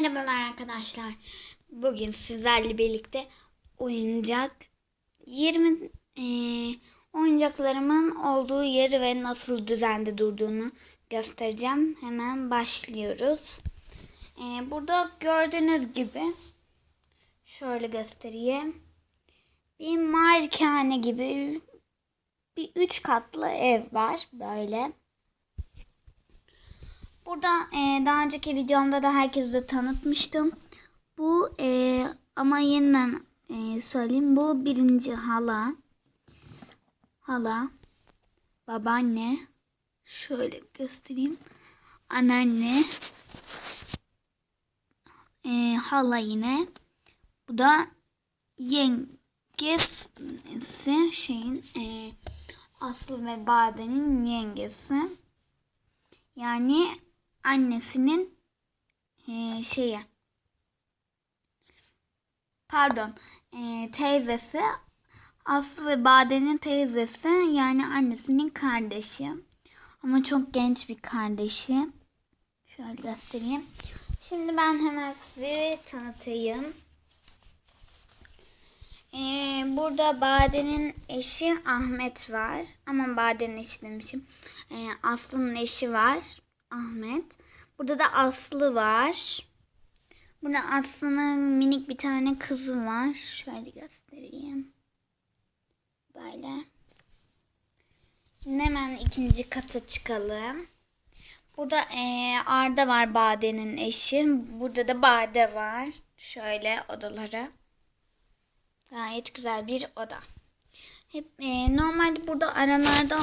Merhabalar arkadaşlar. Bugün sizlerle birlikte oyuncak 20 eee, oyuncaklarımın olduğu yeri ve nasıl düzende durduğunu göstereceğim. Hemen başlıyoruz. Eee, burada gördüğünüz gibi şöyle göstereyim. Bir malikane gibi bir üç katlı ev var böyle. Burada e, daha önceki videomda da herkese tanıtmıştım. Bu e, ama yeniden e, söyleyeyim. Bu birinci hala. Hala. Babaanne. Şöyle göstereyim. Anneanne. E, hala yine. Bu da yengesi şeyin e, Aslı ve Bade'nin yengesi. Yani annesinin e, şeyi pardon e, teyzesi Aslı ve Bade'nin teyzesi yani annesinin kardeşi ama çok genç bir kardeşi şöyle göstereyim şimdi ben hemen size tanıtayım ee, burada Bade'nin eşi Ahmet var. Aman Bade'nin eşi demişim. Ee, Aslı'nın eşi var. Ahmet. Burada da Aslı var. Burada Aslı'nın minik bir tane kızı var. Şöyle göstereyim. Böyle. Şimdi hemen ikinci kata çıkalım. Burada ee, Arda var Bade'nin eşi. Burada da Bade var. Şöyle odaları. Gayet güzel bir oda. Hep e, normalde burada aralarda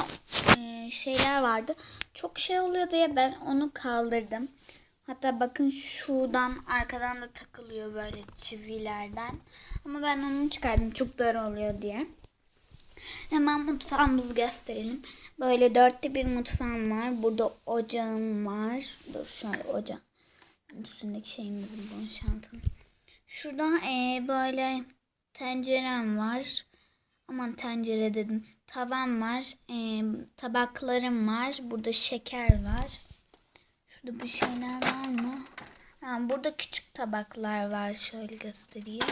e, şeyler vardı. Çok şey oluyor diye ben onu kaldırdım. Hatta bakın şuradan arkadan da takılıyor böyle çizgilerden. Ama ben onu çıkardım çok dar oluyor diye. Hemen mutfağımızı gösterelim. Böyle dörtte bir mutfağım var. Burada ocağım var. Dur şöyle ocağım. Üstündeki şeyimizin boşaltalım. Şurada e, böyle tencerem var. Aman tencere dedim. Tavam var. E, tabaklarım var. Burada şeker var. Şurada bir şeyler var mı? Ha, burada küçük tabaklar var. Şöyle göstereyim.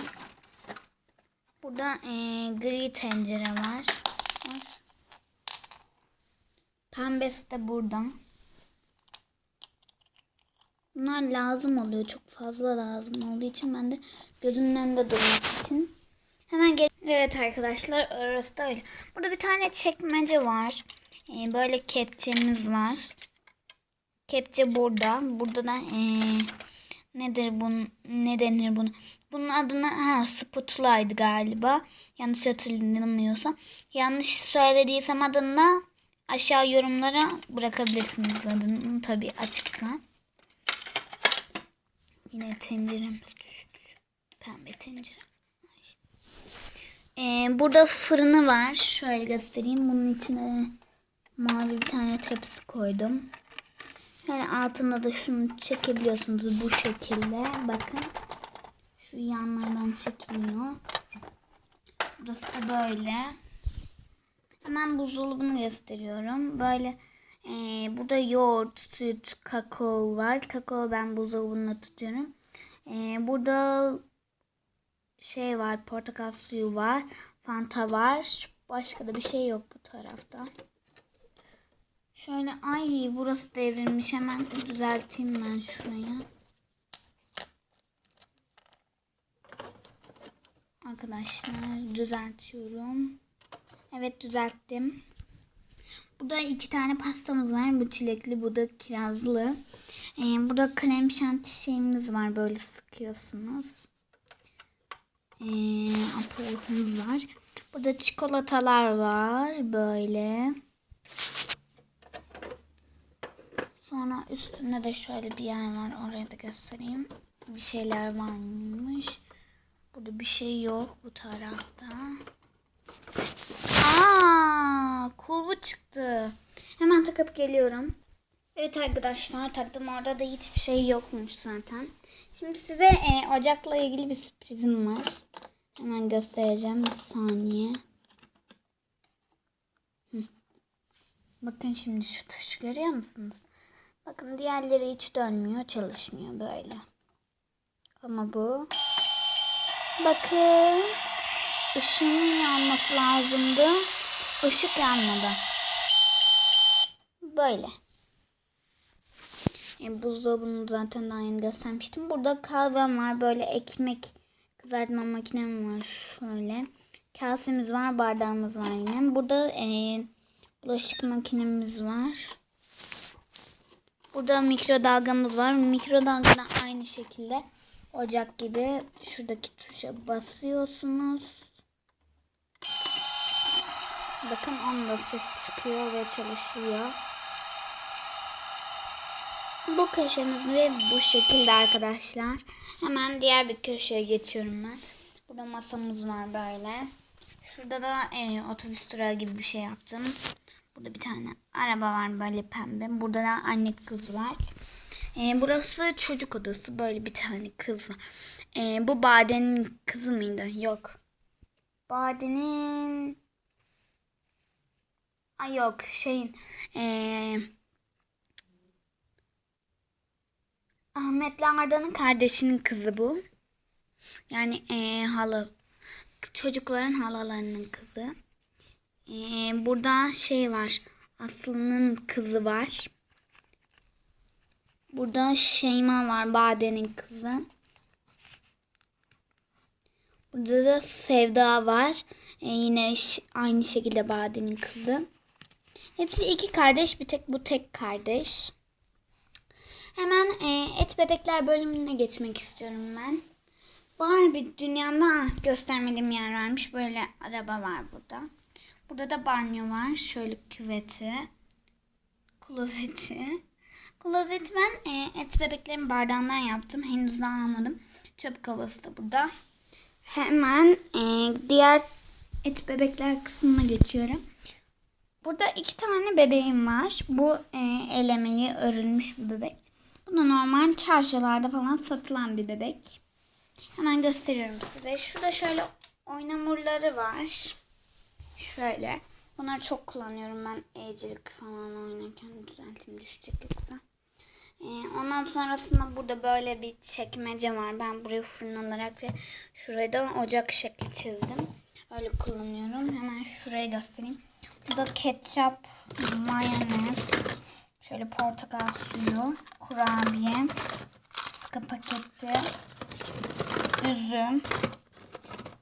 Burada e, gri tencere var. Pembesi de burada. Bunlar lazım oluyor. Çok fazla lazım olduğu için ben de gözümün önünde durmak için Hemen gel. Evet arkadaşlar orası da öyle. Burada bir tane çekmece var. Ee, böyle kepçemiz var. Kepçe burada. Burada da ee, nedir bunun ne denir bunu? Bunun adını ha spatulaydı galiba. Yanlış hatırlamıyorsam. Yanlış söylediysem adını aşağı yorumlara bırakabilirsiniz adını tabii açıksa. Yine tenceremiz düştü. Pembe tencere. Ee, burada fırını var. Şöyle göstereyim. Bunun içine mavi bir tane tepsi koydum. Yani altında da şunu çekebiliyorsunuz bu şekilde. Bakın. Şu yanlardan çekiliyor. Burası da böyle. Hemen buzdolabını gösteriyorum. Böyle e, burada yoğurt, süt, kakao var. Kakao ben buzdolabında tutuyorum. E, burada şey var, portakal suyu var, fanta var. Başka da bir şey yok bu tarafta. Şöyle ay burası devrilmiş. Hemen düzelteyim ben şurayı. Arkadaşlar düzeltiyorum. Evet düzelttim. Burada iki tane pastamız var. Bu çilekli, bu da kirazlı. Ee, burada krem şanti şeyimiz var. Böyle sıkıyorsunuz e, var. Burada çikolatalar var böyle. Sonra üstünde de şöyle bir yer var. Oraya da göstereyim. Bir şeyler varmış. Burada bir şey yok bu tarafta. Aa, kulbu çıktı. Hemen takıp geliyorum. Evet arkadaşlar taktım orada da hiçbir şey yokmuş zaten. Şimdi size e, ocakla ilgili bir sürprizim var. Hemen göstereceğim bir saniye. Bakın şimdi şu tuş görüyor musunuz? Bakın diğerleri hiç dönmüyor çalışmıyor böyle. ama bu. Bakın. Işığın yanması lazımdı. Işık yanmadı. Böyle. E, buzdolabını zaten daha yeni göstermiştim. Burada kahvem var. Böyle ekmek kızartma makinem var. Şöyle. Kasemiz var. Bardağımız var yine. Burada e, bulaşık makinemiz var. Burada mikrodalgamız var. Mikrodalgada aynı şekilde ocak gibi şuradaki tuşa basıyorsunuz. Bakın onda ses çıkıyor ve çalışıyor. Bu köşemiz de bu şekilde arkadaşlar. Hemen diğer bir köşeye geçiyorum ben. Burada masamız var böyle. Şurada da e, otobüs durağı gibi bir şey yaptım. Burada bir tane araba var böyle pembe. Burada da anne kız var. E, burası çocuk odası. Böyle bir tane kız var. E, bu Bade'nin kızı mıydı? Yok. Bade'nin... Ay yok şeyin... E, Ahmet'le Arda'nın kardeşinin kızı bu. Yani e, hala çocukların halalarının kızı. E, burada şey var. Aslı'nın kızı var. Burada Şeyma var. Bade'nin kızı. Burada da Sevda var. E, yine aynı şekilde Bade'nin kızı. Hepsi iki kardeş. Bir tek bu tek kardeş. Hemen e, et bebekler bölümüne geçmek istiyorum ben. Barbie dünyamda göstermediğim yer varmış. Böyle araba var burada. Burada da banyo var. Şöyle küveti. Klozeti. Klozeti ben e, et bebeklerin bardağından yaptım. Henüz daha almadım. Çöp kovası da burada. Hemen e, diğer et bebekler kısmına geçiyorum. Burada iki tane bebeğim var. Bu e, el emeği örülmüş bir bebek. Bu da normal çarşılarda falan satılan bir bebek. Hemen gösteriyorum size. Şurada şöyle oynamurları var. Şöyle. Bunları çok kullanıyorum ben evcilik falan oynarken düzeltim düşecek yoksa. Ee, ondan sonrasında burada böyle bir çekmece var. Ben burayı fırın olarak ve şurayı da ocak şekli çizdim. Öyle kullanıyorum. Hemen şurayı göstereyim. Burada ketçap, mayonez, şöyle portakal suyu, kurabiye, sıkı paketi, üzüm,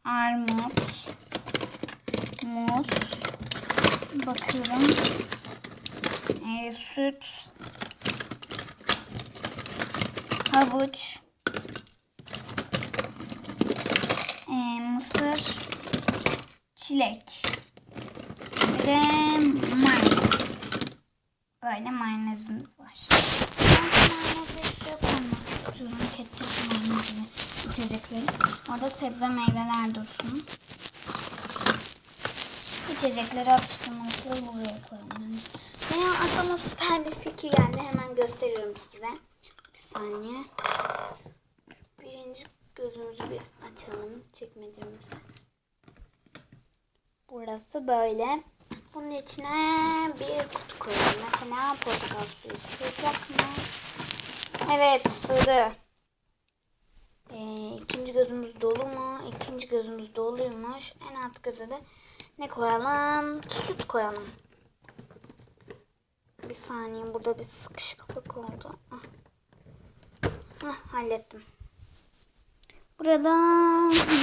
armut, muz, bakıyorum, e, süt, havuç, e, mısır, çilek mayonez. Böyle mayonezimiz var. Ben mayonezleri şuraya koymak istiyorum. Ketçap mayonezini içecekleri. Orada sebze meyveler dursun. İçecekleri atıştırmalıkları buraya koyalım. Veya aklıma süper bir fikir geldi. Hemen gösteriyorum size. Bir saniye. Birinci gözümüzü bir açalım. Çekmecemizi. Burası böyle. Bunun içine bir kutu koyalım. Mesela portakal suyu sığacak mı? Evet sığdı. Ee, ikinci gözümüz dolu mu? İkinci doluymuş. En alt göze de ne koyalım? Süt koyalım. Bir saniye burada bir sıkışıklık oldu. Ah. Ah, hallettim. Burada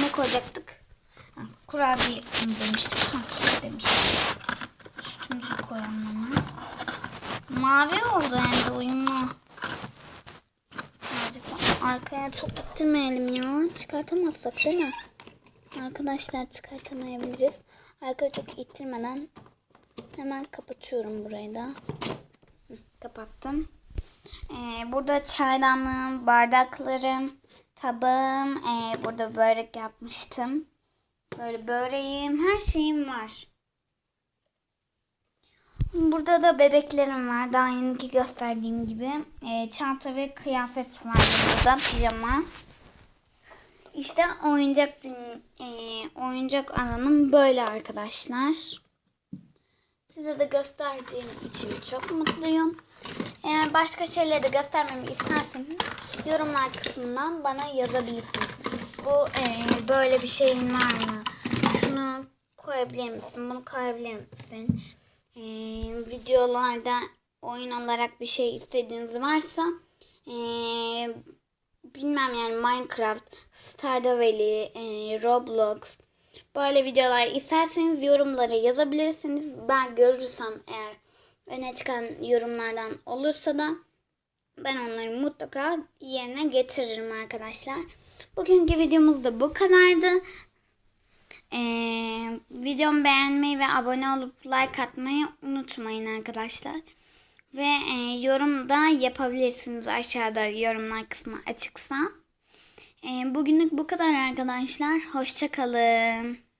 ne koyacaktık? Ha, kurabiye demiştik. Ha, süt demiştik. Sütümüzü koyalım hemen. Mavi oldu hem de uyumlu. Arkaya çok ittirmeyelim ya. Çıkartamazsak değil mi? Arkadaşlar çıkartamayabiliriz. Arkaya çok ittirmeden hemen kapatıyorum burayı da. Kapattım. Ee, burada çaydanlığım, bardaklarım, tabağım. Ee, burada börek yapmıştım. Böyle böreğim, her şeyim var. Burada da bebeklerim var. Daha yeniki gösterdiğim gibi. Ee, çanta ve kıyafet var burada. Pijama. İşte oyuncak e, oyuncak alanım böyle arkadaşlar. Size de gösterdiğim için çok mutluyum. Eğer başka şeyleri de göstermemi isterseniz yorumlar kısmından bana yazabilirsiniz. Bu e, böyle bir şeyin var mı? Şunu koyabilir misin? Bunu koyabilir misin? E, videolarda oyun olarak bir şey istediğiniz varsa e, bilmem yani Minecraft, Stardew Valley, e, Roblox böyle videolar isterseniz yorumlara yazabilirsiniz. Ben görürsem eğer öne çıkan yorumlardan olursa da ben onları mutlaka yerine getiririm arkadaşlar. Bugünkü videomuz da bu kadardı. Ee, videomu beğenmeyi ve abone olup like atmayı unutmayın arkadaşlar. Ve e, yorum da yapabilirsiniz aşağıda yorumlar kısmı açıksa. E, bugünlük bu kadar arkadaşlar. Hoşçakalın.